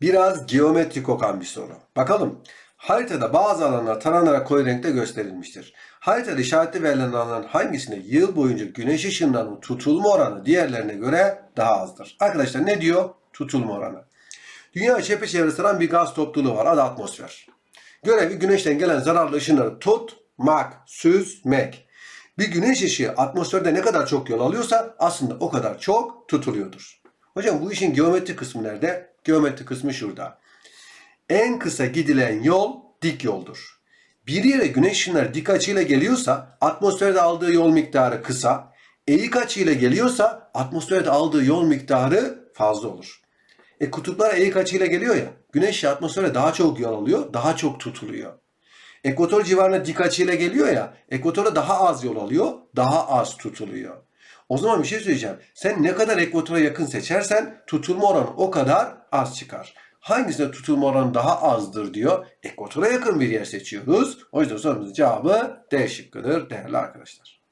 Biraz geometrik kokan bir soru. Bakalım. Haritada bazı alanlar taranarak koyu renkte gösterilmiştir. Haritada işaretli verilen alanların hangisinde yıl boyunca güneş ışınlarının tutulma oranı diğerlerine göre daha azdır? Arkadaşlar ne diyor? Tutulma oranı. Dünya çepeçevre saran bir gaz topluluğu var. Adı atmosfer. Görevi güneşten gelen zararlı ışınları tutmak, süzmek. Bir güneş ışığı atmosferde ne kadar çok yol alıyorsa aslında o kadar çok tutuluyordur. Hocam bu işin geometri kısmı nerede? Geometri kısmı şurada. En kısa gidilen yol dik yoldur. Bir yere güneş ışınları dik açıyla geliyorsa atmosferde aldığı yol miktarı kısa. Eğik açıyla geliyorsa atmosferde aldığı yol miktarı fazla olur. E kutuplara eğik açıyla geliyor ya. Güneş atmosfere daha çok yol alıyor, daha çok tutuluyor. Ekvator civarına dik açıyla geliyor ya. Ekvatora daha az yol alıyor, daha az tutuluyor. O zaman bir şey söyleyeceğim. Sen ne kadar ekvatora yakın seçersen tutulma oranı o kadar az çıkar. Hangisinde tutulma oranı daha azdır diyor. Ekvatora yakın bir yer seçiyoruz. O yüzden sorumuzun cevabı D şıkkıdır değerli arkadaşlar.